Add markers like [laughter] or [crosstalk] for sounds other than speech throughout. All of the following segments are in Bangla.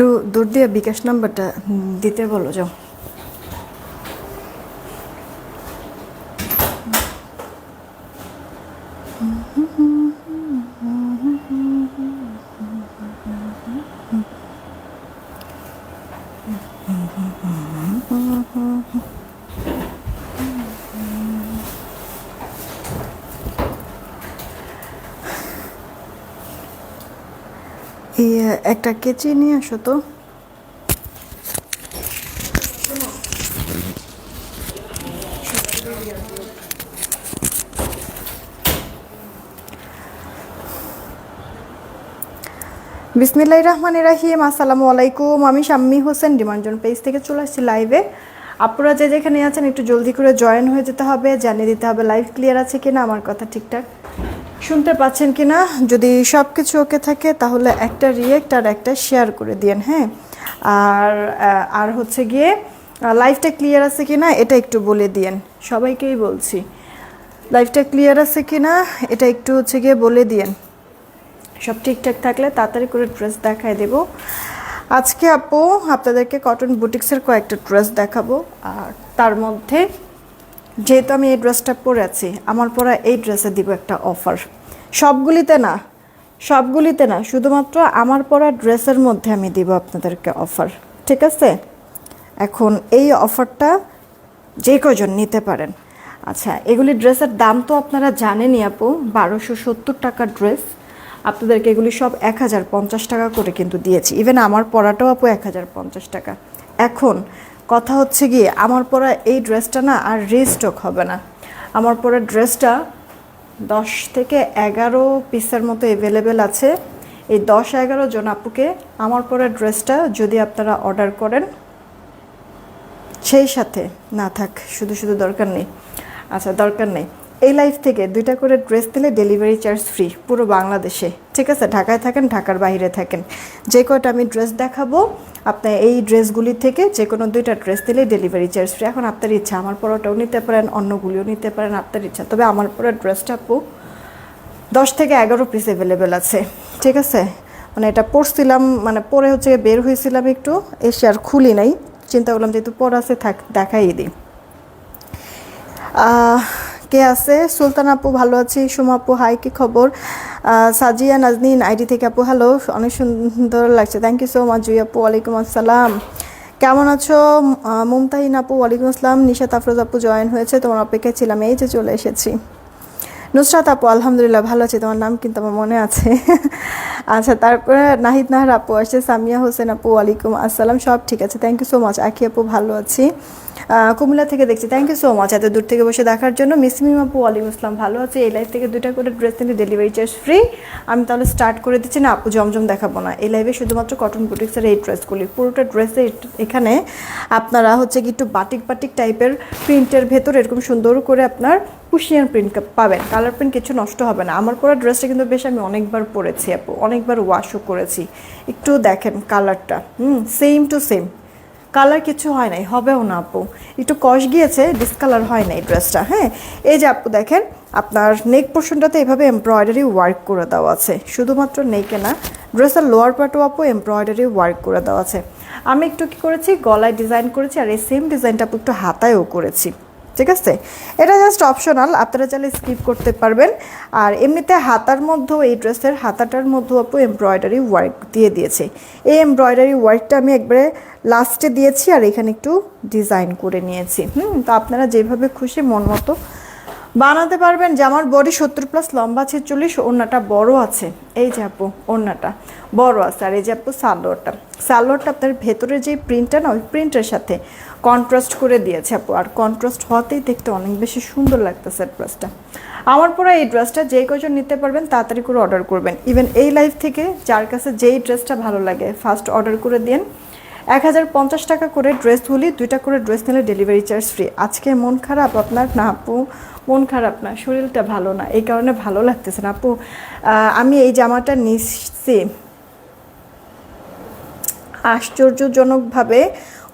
একটু দূর দিয়ে বিকাশ নাম্বারটা দিতে বলো যাও। একটা কেচি নিয়ে আসো তো। বিসমিল্লাহ রহমান রাহিম, আসসালামু আলাইকুম। আমি শাম্মি হোসেন, ডিমান্ডজন পেজ থেকে চলে আসছি লাইভে। আপনারা যে যেখানে আছেন, একটু জলদি করে জয়েন হয়ে যেতে হবে, জানিয়ে দিতে হবে লাইভ ক্লিয়ার আছে কিনা, আমার কথা ঠিকঠাক। শুনতে পাচ্ছেন কিনা? যদি সব কিছু ওকে থাকে, তাহলে একটা রিয়েক্ট আর একটা শেয়ার করে দিন হ্যাঁ? আর আর হচ্ছে গিয়ে লাইফটা ক্লিয়ার আছে কি না এটা একটু বলে দিয়েন। সবাইকেই বলছি। লাইফটা ক্লিয়ার আছে কিনা, এটা একটু হচ্ছে গিয়ে বলে দিয়েন। সব ঠিকঠাক থাকলে তাড়াতাড়ি করে ড্রেস দেখায় দেব। আজকে আপু, আপনাদেরকে কটন বুটিক্সের কয়েকটা ড্রেস দেখাবো। আর তার মধ্যে যেহেতু আমি এই ড্রেসটা পরে আছি, আমার পরা এই ড্রেসে দিব একটা অফার। সবগুলিতে না সবগুলিতে না, শুধুমাত্র আমার পরা ড্রেসের মধ্যে আমি দিব আপনাদেরকে অফার, ঠিক আছে? এখন এই অফারটা যে কজন নিতে পারেন। আচ্ছা এগুলি ড্রেসের দাম তো আপনারা জানেনই আপু, বারোশো সত্তর টাকার ড্রেস। আপনাদেরকে এগুলি সব এক হাজার পঞ্চাশ টাকা করে কিন্তু দিয়েছি। ইভেন আমার পরাটাও আপু এক হাজার পঞ্চাশ টাকা। এখন কথা হচ্ছে কি আমার পরা এই ড্রেসটা না আর রিস্টক হবে না। আমার পরা ড্রেসটা দশ থেকে এগারো পিসের মতো অ্যাভেলেবেল আছে। এই দশ এগারো জন আপুকে আমার পরা ড্রেসটা যদি আপনারা অর্ডার করেন, সেই সাথে, না থাক, শুধু শুধু দরকার নেই। আচ্ছা দরকার নেই। এই লাইফ থেকে দুইটা করে ড্রেস দিলে ডেলিভারি চার্জ ফ্রি পুরো বাংলাদেশে। ঠিক আছে? ঢাকায় থাকেন, ঢাকার বাইরে থাকেন। যে কয়টা আমি ড্রেস দেখাবো আপনার এই ড্রেসগুলি থেকে যে কোনো দুইটা ড্রেস দিলে ডেলিভারি চার্জ ফ্রি এখন আপনার ইচ্ছা, আমার পরোটাও নিতে পারেন, অন্যগুলিও নিতে পারেন, আপনার ইচ্ছা। তবে আমার পরে ড্রেসটা আপু দশ থেকে এগারো পিস অ্যাভেলেবেল আছে। ঠিক আছে? মানে এটা পরছিলাম মানে পরে হচ্ছে বের হয়েছিলাম একটু, এসে আর খুলি নাই। চিন্তা করলাম যেহেতু পর আছে, থাক দেখাই দিই। কে আছে? সুলতান আপু ভালো আছি। সুমা আপু হাই কি খবর? সাজিয়া, নাজনীন, আইডি থেকে আপু হ্যালো অনেক সুন্দর লাগছে। Thank you so much Jui আপু, ওয়ালাইকুম আসসালাম। কেমন আছো? মুমতাহিন আপু, ওয়ালাইকুম আসসালাম। নিশাত আফরোজ আপু জয়েন হয়েছে, তোমার অপেক্ষায় ছিলাম, এই যে চলে এসেছি। নুসরাত আপু, আলহামদুলিল্লাহ, ভালো আছে। তোমার নাম কিন্তু আমার মনে আছে। [laughs] আচ্ছা তারপরে নাহিদ নাহার আপু আসছে, সামিয়া হোসেন আপু, ওয়ালাইকুম আসসালাম, সব ঠিক আছে। থ্যাংক ইউ সো মাচ আখি আপু, ভালো আছি। কুমিল্লা থেকে দেখছি। থ্যাংক ইউ সো মাচ এত দূর থেকে বসে দেখার জন্য। মিসমিম আপু ওয়ালাইকুম আসসালাম, ভালো আছে? এই লাইভ থেকে দুইটা করে ড্রেস নিলে ডেলিভারি চার্জ ফ্রি আমি তাহলে স্টার্ট করে দিচ্ছি না, আপু জমজম দেখাবো না। এই লাইভে শুধুমাত্র কটন বুটিক্সের এই ড্রেসগুলি পুরোটা ড্রেসে এখানে আপনারা হচ্ছে কি একটু বাটিক বাটিক টাইপের প্রিন্টের ভেতর এরকম সুন্দর করে আপনার কুশিয়ান প্রিন্ট পাবেন। কালার প্রিন্ট কিছু নষ্ট হবে না। আমার পরা ড্রেসটা কিন্তু বেশ আমি অনেকবার পরেছি আপু, অনেকবার ওয়াশও করেছি। একটু দেখেন কালারটা হুম সেম টু সেম কালার কিছু হয় নাই, হবেও না আপু। একটু কষ গিয়েছে ডিসকালার হয় নাই ড্রেসটা হ্যাঁ? এই যে আপু দেখেন, আপনার নেক পোর্শনটাতে এভাবে এমব্রয়ডারি ওয়ার্ক করে দেওয়া আছে। শুধুমাত্র নেকে না ড্রেসের লোয়ার পার্টও আপু এমব্রয়ডারি ওয়ার্ক করে দেওয়া আছে। আমি একটু কী করেছি, গলায় ডিজাইন করেছি, আর এই সেম ডিজাইনটা আপু একটু হাতায়ও করেছি। ঠিক আছে? এটা জাস্ট অপশনাল আপনারা চাইলে স্কিপ করতে পারবেন। আর এমনিতে হাতার মধ্যেও, এই ড্রেসের হাতাটার মধ্যেও আপু এমব্রয়ডারি ওয়ার্ক দিয়ে দিয়েছে। এই এমব্রয়ডারি ওয়ার্কটা আমি একবারে লাস্টে দিয়েছি আর এখানে একটু ডিজাইন করে নিয়েছি। হুম, তো আপনারা যেভাবে খুশি মন মতো বানাতে পারবেন। যে আমার বডি সত্তর প্লাস লম্বা ছেচল্লিশ, ওড়নাটা বড় আছে। এই যে আপু, ওড়নাটা বড় আছে। আর এই যে আপু সালোয়ারটা সালোয়ারটা আপনার ভেতরে যে প্রিন্টটা না, ওই প্রিন্টের সাথে কন্ট্রাস্ট করে দিয়েছে আপু। আর কন্ট্রাস্ট হওয়াতেই দেখতে অনেক বেশি সুন্দর লাগতেছে ড্রেসটা আমার পরে এই ড্রেসটা যে কজন নিতে পারবেন তাড়াতাড়ি করে অর্ডার করবেন। ইভেন এই লাইফ থেকে যার কাছে যেই ড্রেসটা ভালো লাগে ফার্স্ট অর্ডার করে দিন। এক হাজার পঞ্চাশ টাকা করে ড্রেস ড্রেসগুলি দুইটা করে ড্রেস নিলে ডেলিভারি চার্জ ফ্রি আজকে মন খারাপ আপনার? না আপু, মন খারাপ না, শরীরটা ভালো না। এই কারণে ভালো লাগতেছে না আপু। আমি এই জামাটা নিচ্ছি। আশ্চর্যজনকভাবে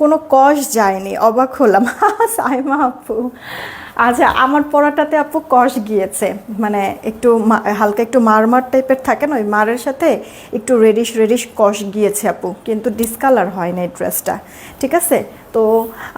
কোনো কষ যায়নি, অবাক হলাম। [laughs] সাইমা আপু। আচ্ছা আমার পড়াটাতে আপু কষ গিয়েছে। মানে একটু হালকা একটু মারমার টাইপের থাকে না, ওই মারের সাথে একটু রেডিশ রেডিশ কষ গিয়েছে আপু। কিন্তু ডিসকালার হয় না এই ড্রেসটা ঠিক আছে? তো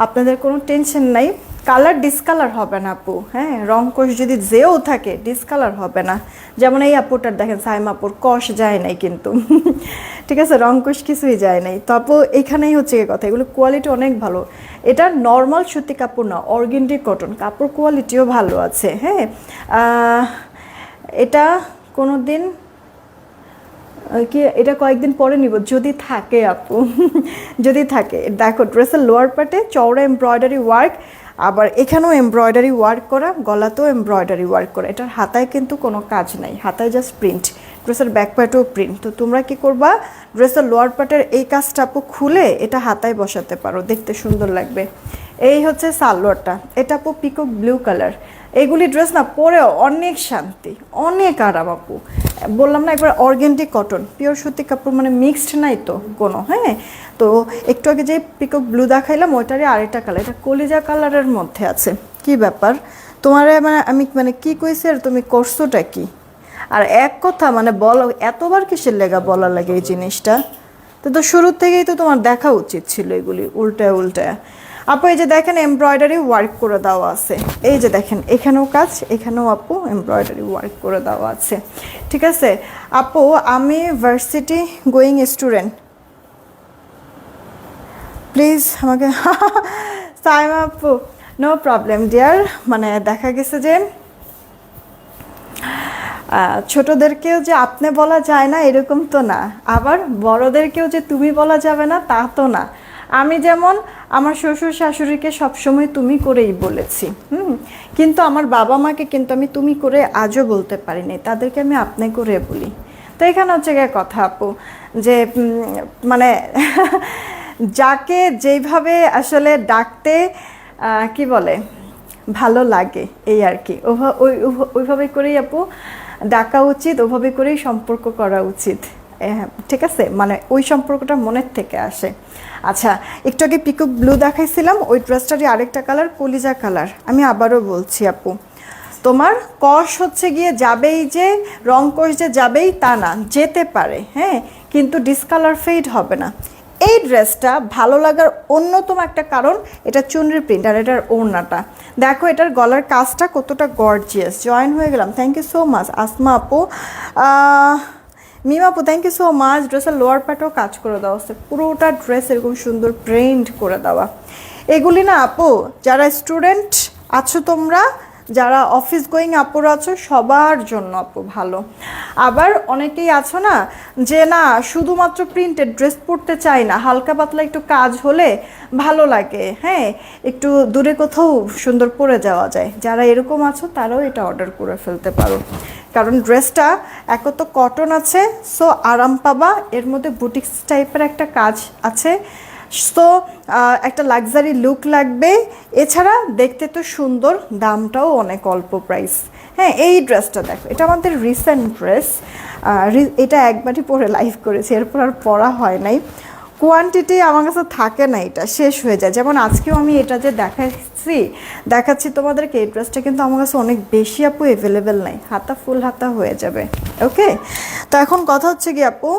আপনাদের কোনো টেনশন নাই। কালার ডিসকালার হবে না আপু হ্যাঁ? রং কোষ যদি যেও থাকে ডিসকালার হবে না। যেমন এই আপুটার দেখেন, সাইম আপুর কষ যায় নাই কিন্তু। [laughs] ঠিক আছে, রং কোষ কিছুই যায় নাই। তো আপু, এখানেই হচ্ছে কথা, এগুলো কোয়ালিটি অনেক ভালো। এটা নর্মাল সুতি কাপড় না অর্গেন্ডি কটন কাপড় কোয়ালিটিও ভালো আছে হ্যাঁ? এটা কোনো দিন কি, এটা কয়েকদিন পরে নিব, যদি থাকে আপু। [laughs] যদি থাকে, দেখো ড্রেসের লোয়ার পার্টে চওড়া এমব্রয়ডারি ওয়ার্ক আবার এখানেও এমব্রয়ডারি ওয়ার্ক করা, গলাতেও এমব্রয়ডারি ওয়ার্ক করা। এটার হাতায় কিন্তু কোনো কাজ নাই। হাতায় জাস্ট প্রিন্ট ড্রেসের ব্যাক পার্টেও প্রিন্ট তো তোমরা কি করবা? ড্রেসের লোয়ার পার্টের এই কাজটা আপু খুলে এটা হাতায় বসাতে পারো। দেখতে সুন্দর লাগবে। এই হচ্ছে সালোয়ারটা। এটা আপু পিকক ব্লু কালার এইগুলি ড্রেস না, পরে অনেক শান্তি। অনেক আরাম আপু। বললাম না, একবার অর্গেন্টিক কটন। পিওর সুতি কাপড় মানে মিক্সড নাই তো কোনো হ্যাঁ? তো একটু আগে যে পিকক ব্লু দেখাইলাম, ওইটারই আরেকটা কালার এটা কলিজা কালারের মধ্যে আছে। কি ব্যাপার? তোমার মানে আমি মানে কি কইছি আর তুমি করছোটা কি? আর এক কথা মানে বলো, এতবার কিসের লেগা বলা লাগে এই জিনিসটা? তো তো শুরু থেকেই তো তোমার দেখা উচিত ছিল এগুলি, উল্টায় উল্টায়। আপু, এই যে দেখেন এমব্রয়ডারি ওয়ার্ক করে দেওয়া আছে। এই যে দেখেন, এখানেও কাজ, এখানেও আপু এমব্রয়ডারি ওয়ার্ক করে দেওয়া আছে। ঠিক আছে? আপু, আমি ভার্সিটি গোয়িং স্টুডেন্ট প্লিজ আমাকে সাইমা আপু নো প্রবলেম ডিয়ার মানে দেখা গেছে যে ছোটদেরকেও যে আপনি বলা যায় না, এরকম তো না। আবার বড়দেরকেও যে তুমি বলা যাবে না, তা তো না। আমি যেমন আমার শ্বশুর শাশুড়িকে সবসময় তুমি করেই বলেছি, হুম? কিন্তু আমার বাবা মাকে কিন্তু আমি তুমি করে আজও বলতে পারিনি, তাদেরকে আমি আপনি করে বলি। তো এখানে হচ্ছে গিয়ে কথা আপু, যে মানে [laughs] যাকে যেইভাবে আসলে ডাকতে কি বলে, ভালো লাগে এই আর কি। ওইভাবে করেই আপু, ডাকা উচিত, ওভাবে করেই সম্পর্ক করা উচিত। ঠিক আছে? মানে ওই সম্পর্কটা মনের থেকে আসে। আচ্ছা একটু আগে পিকক ব্লু দেখাইছিলাম, ওই ড্রেসটারই আরেকটা কালার কলিজা কালার আমি আবারও বলছি, আপু। তোমার কষ হচ্ছে গিয়ে যাবেই যে, রং কষ যে যাবেই তা না, যেতে পারে হ্যাঁ? কিন্তু ডিসকালার ফেড হবে না। এই ড্রেসটা ভালো লাগার অন্যতম একটা কারণ এটা চুনরি প্রিন্ট আর এটার ওড়নাটা। দেখো, এটার গলার কাজটা কতটা গর্জিয়াস জয়েন হয়ে গেলাম। Thank you so much Asma আপু। আহ, মিম আপু থ্যাংক ইউ সো মাচ ড্রেসের লোয়ার পার্টেও কাজ করে দেওয়া হচ্ছে পুরোটা ড্রেস এরকম সুন্দর প্রিন্ট করে দেওয়া। এগুলি না আপু যারা স্টুডেন্ট আছো তোমরা যারা অফিস গোয়িং আপুরা আছো সবার জন্য আপু ভালো। আবার অনেকেই আছো না যে না শুধুমাত্র প্রিন্টেড ড্রেস পরতে চাই না। হালকা পাতলা একটু কাজ হলে ভালো লাগে হ্যাঁ? একটু দূরে কোথাও সুন্দর পরে যাওয়া যায়। যারা এরকম আছো তারাও এটা অর্ডার করে ফেলতে পারো। কারণ ড্রেসটা এক তো কটন আছে সো আরাম পাবা। এর মধ্যে বুটিক্স টাইপের একটা কাজ আছে। সো একটা লাক্সারি লুক লাগবে। এছাড়া দেখতে তো সুন্দর, দামটাও অনেক অল্প প্রাইস হ্যাঁ এই ড্রেসটা দেখো, এটা আমাদের রিসেন্ট ড্রেস এটা একবারই পরে লাইভ করেছি, এরপর আর পরা হয় নাই। কোয়ান্টিটি আমার কাছে থাকে না এটা, শেষ হয়ে যায়। যেমন আজকেও আমি এটা যে দেখাচ্ছি দেখাচ্ছি তোমাদেরকে, এই ড্রেসটা কিন্তু আমার কাছে অনেক বেশি আপু অ্যাভেলেবেল নাই। হাতা ফুল হাতা হয়ে যাবে ওকে তো এখন কথা হচ্ছে কি আপু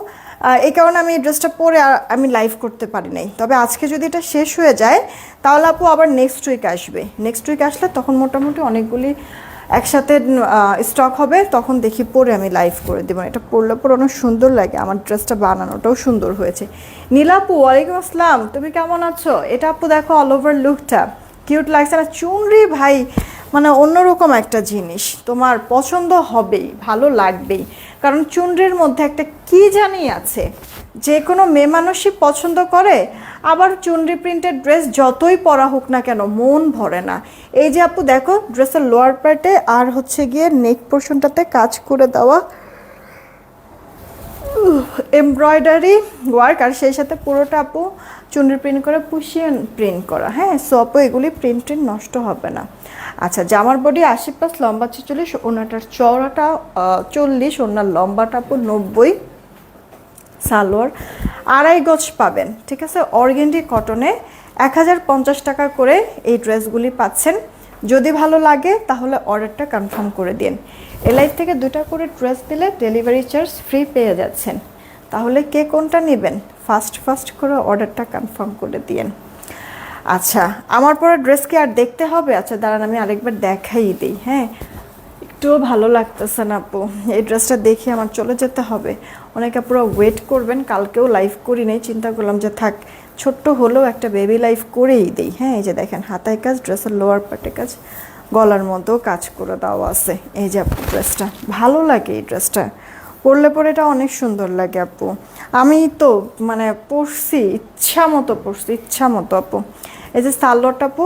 এই কারণে আমি এই ড্রেসটা পরে আর আমি লাইভ করতে পারি নাই। তবে আজকে যদি এটা শেষ হয়ে যায়, তাহলে আপু আবার নেক্সট উইক আসবে। নেক্সট উইক আসলে তখন মোটামুটি অনেকগুলি একসাথে স্টক হবে, তখন দেখি পরে আমি লাইভ করে দেবো। এটা পরলে পরে অনেক সুন্দর লাগে, আমার ড্রেসটা বানানোটাও সুন্দর হয়েছে। নীলাপু ওয়ালাইকুম আসসালাম, তুমি কেমন আছো? এটা আপু দেখো অল ওভার লুকটা কিউট লাগছে। না চুনরি ভাই মানে অন্যরকম একটা জিনিস। তোমার পছন্দ হবেই, ভালো লাগবেই। কারণ চুনরির মধ্যে একটা কি জানি আছে? যে কোনো মেয়ে মানুষই পছন্দ করে আবার চুনরি প্রিন্টের ড্রেস যতই পরা হোক না কেন, মন ভরে না। এই যে আপু, দেখো, ড্রেসের লোয়ার পার্টে আর হচ্ছে গিয়ে নেক পোর্শনটাতে কাজ করে দেওয়া। এমব্রয়ডারি ওয়ার্ক আর সেই সাথে পুরোটা আপু চুনরি প্রিন্ট করে পুষিয়ে প্রিন্ট করা। হ্যাঁ সো আপু, এগুলি প্রিন্ট নষ্ট হবে না। আচ্ছা জামার বডি আশি প্লাস লম্বা ছেচল্লিশ, ওনাটার চওড়াটা চল্লিশ, ওনার লম্বাটা আপু নব্বই। সালোয়ার আড়াই গজ পাবেন, ঠিক আছে? অর্গেন্ডি কটনে এক হাজার পঞ্চাশ টাকা করে এই ড্রেসগুলি পাচ্ছেন। যদি ভালো লাগে, তাহলে অর্ডারটা কনফার্ম করে দিন। এলআই থেকে দুটা করে ড্রেস দিলে ডেলিভারি চার্জ ফ্রি পেয়ে যাচ্ছেন। তাহলে কে কোনটা নেবেন? ফার্স্ট ফার্স্ট করে অর্ডারটা কনফার্ম করে দিন আচ্ছা আমার পরে ড্রেস কি আর দেখতে হবে? আচ্ছা দাঁড়ান, আমি আরেকবার দেখাই দিই হ্যাঁ? একটুও ভালো লাগতেছে না আপু। এই ড্রেসটা দেখে আমার চলে যেতে হবে। অনেকে পুরো ওয়েট করবেন, কালকেও লাইভ করি নাই, চিন্তা করলাম যে থাক, ছোট্ট হলেও একটা বেবি লাইফ করেই দিই। হ্যাঁ এই যে দেখেন, হাতায় কাজ, ড্রেসের লোয়ার পার্টে কাজ, গলার মতো কাজ করে দেওয়া আছে। এই যে আপু ড্রেসটা, ভালো লাগে এই ড্রেসটা। পরলে পরে এটা অনেক সুন্দর লাগে আপু। আমি তো মানে পরছি, ইচ্ছা মতো পরছি, ইচ্ছা মতো আপু। এই যে সালোয়ারটা আপু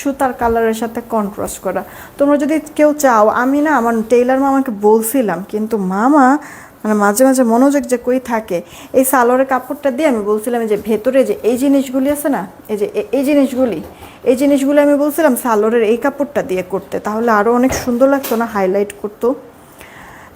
সুতার কালারের সাথে কন্ট্রাস্ট করা। তোমরা যদি কেউ চাও, আমি না আমার টেইলার মামাকে বলছিলাম, কিন্তু মামা মানে মাঝে মাঝে মনোযোগ যে কই থাকে, এই সালোয়ারের কাপড়টা দিয়ে আমি বলছিলাম যে ভেতরে যে এই জিনিসগুলি আছে না, এই যে এই জিনিসগুলি এই জিনিসগুলি আমি বলছিলাম সালোয়ারের এই কাপড়টা দিয়ে করতে, তাহলে আরও অনেক সুন্দর লাগতো না হাইলাইট করতো?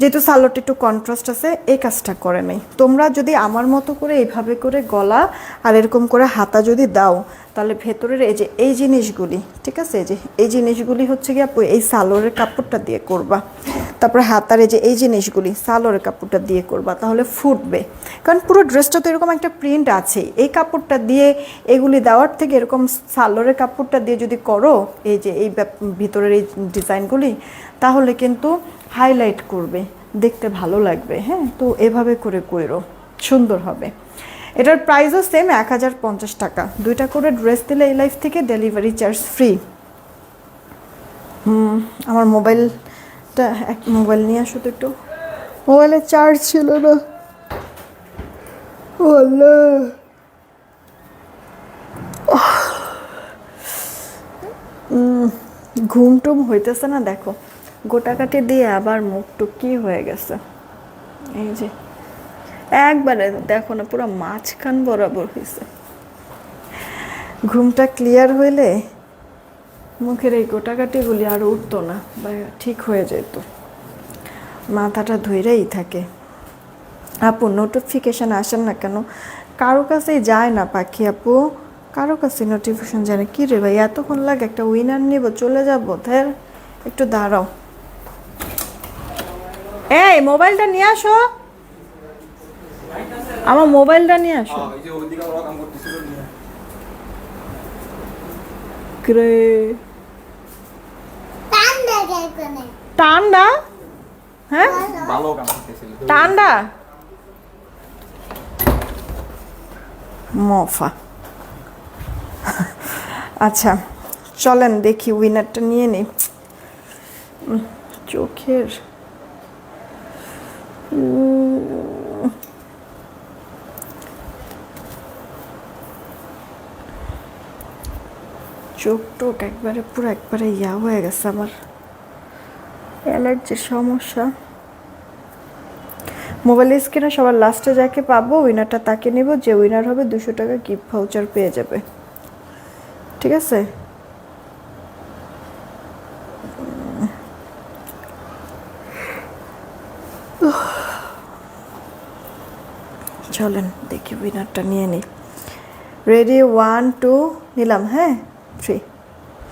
যেহেতু সালোয়ারটা একটু কন্ট্রাস্ট আছে, এই কাজটা করে নেই। তোমরা যদি আমার মতো করে এইভাবে করে গলা আর এরকম করে হাতা যদি দাও, তাহলে ভেতরের এই যে, এই জিনিসগুলি, ঠিক আছে? এই যে, এই জিনিসগুলি হচ্ছে কি আপু, এই সালোয়ারের কাপড়টা দিয়ে করবা। তারপরে হাতার যে, এই জিনিসগুলি, সালোয়ারের কাপড়টা দিয়ে করবা, তাহলে ফুটবে। কারণ পুরো ড্রেসটা তো এরকম একটা প্রিন্ট আছে। এই কাপড়টা দিয়ে এগুলি দেওয়ার থেকে এরকম সালোয়ারের কাপড়টা দিয়ে যদি করো, এই যে, এই ভিতরের এই ডিজাইনগুলি তাহলে কিন্তু হাইলাইট করবে, দেখতে ভালো লাগবে হ্যাঁ? তো এভাবে করে কইরো সুন্দর হবে। এটার প্রাইসও সেম এক হাজার পঞ্চাশ টাকা। দুইটা করে ড্রেস দিলে এই লাইফ থেকে ডেলিভারি চার্জ ফ্রি হুম, আমার মোবাইলটা, এক মোবাইল নিয়ে আসো তো একটু। মোবাইলে চার্জ ছিল না। ঘুম টুম হইতেছে না, দেখো। গোটাকাটি দিয়ে আবার মুখ টুক কি হয়ে গেছে? এই যে, একবারে দেখো না, পুরো মাঝখান বরাবর হয়েছে ঘুমটা ক্লিয়ার হইলে মুখের এই গোটাকাটিগুলি আর উঠতো না, বা ঠিক হয়ে যেত। মাথাটা ধইরেই থাকে। আপু নোটিফিকেশান আসেন না কেন? কারও কাছেই যায় না পাখি আপু। কারও কাছে নোটিফিকেশন যায় না। কী রে ভাই, এতক্ষণ লাগে একটা উইনার নিব, চলে যাব, ধের। একটু দাঁড়াও। এই মোবাইলটা নিয়ে আসো। আমার মোবাইলটা নিয়ে আসো। টান্ডা? হ্যাঁ? ভালো কাম করতেছিল। টান্ডা? মফা। আচ্ছা চলেন দেখি উইনারটা নিয়ে নিই। উম, চোখের চোখ টোক একবারে, পুরো একবারে ইয়া হয়ে গেছে আমার। অ্যালার্জির সমস্যা। মোবাইল স্ক্রিনে সবার লাস্টে যাকে পাবো উইনারটা তাকে নেব। যে উইনার হবে, দুশো টাকা গিফট ভাউচার পেয়ে যাবে। ঠিক আছে? চলেন, দেখি উইনারটা নিয়ে নিই। রেডি ওয়ান টু নিলাম হ্যাঁ? থ্রি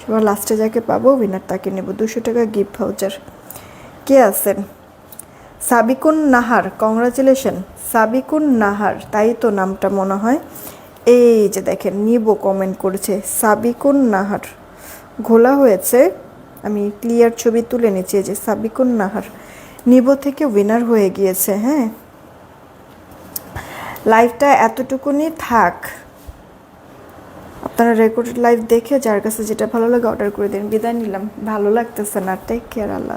সবার লাস্টে যাকে পাবো উইনার তাকে নেব। দুশো টাকা গিফট ভাউচার কে আছেন? সাবিকুন নাহার কংগ্রাচুলেশন সাবিকুন নাহার, তাই তো নামটা মনে হয়। এই যে দেখেন, নিবো কমেন্ট করেছে, সাবিকুন নাহার। ঘোলা হয়েছে। আমি ক্লিয়ার ছবি তুলে নিচ্ছি যে সাবিকুন নাহার। নিবো থেকে উইনার হয়ে গিয়েছে হ্যাঁ? লাইভটা এতটুকুনি থাক। আপনারা রেকর্ডেড লাইভ দেখে, যার কাছে যেটা ভালো লাগে অর্ডার করে দিন। বিদায় নিলাম। ভালো লাগতেছে না। টেক কেয়ার আল্লাহ